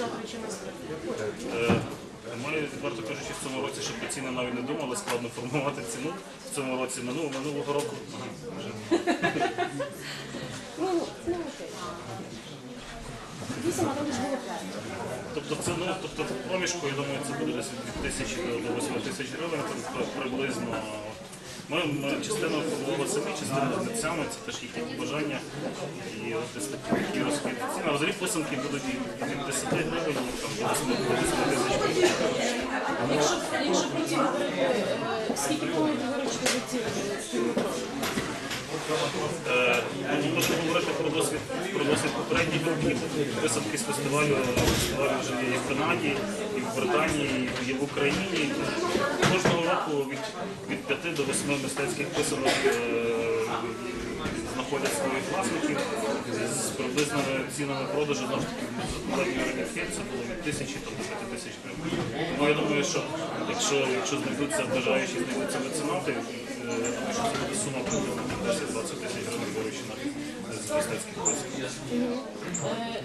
Е, Ми, відверто кажучи, в цьому році про ціни навіть не думали, складно формувати ціну. В цьому році минулого, минулого року. Ну. Тобто це ну, тобто проміжку, я думаю, це буде десь від тисячі до 8 тисяч гривень це приблизно. Ми, частину формували самі, частину митцями, це теж їхні побажання. І десь такі, такі ціни. А взагалі писанки будуть і від 10 гривень, і там до 8 до 8 тисяч. Якщо, потім е, скільки повинні співробітники? Е, ну, Можна говорити про досвід, про досвід попередніх років. Писанки з фестивалю, фестивалю вже є і в Канаді, і в Британії, і в Україні. Року від, від 5 до 8 мистецьких писанок е, знаходять своїх власників з приблизними цінами продажу знову ж таки попередньої років це було від тисячі до 5 тисяч гривень. Тому я думаю, що якщо, якщо знайдуться бажаючі, знайдуться меценати, е, що це буде сума приблизно 10-20 тисяч гривень виручена з мистецьких писанок. Е,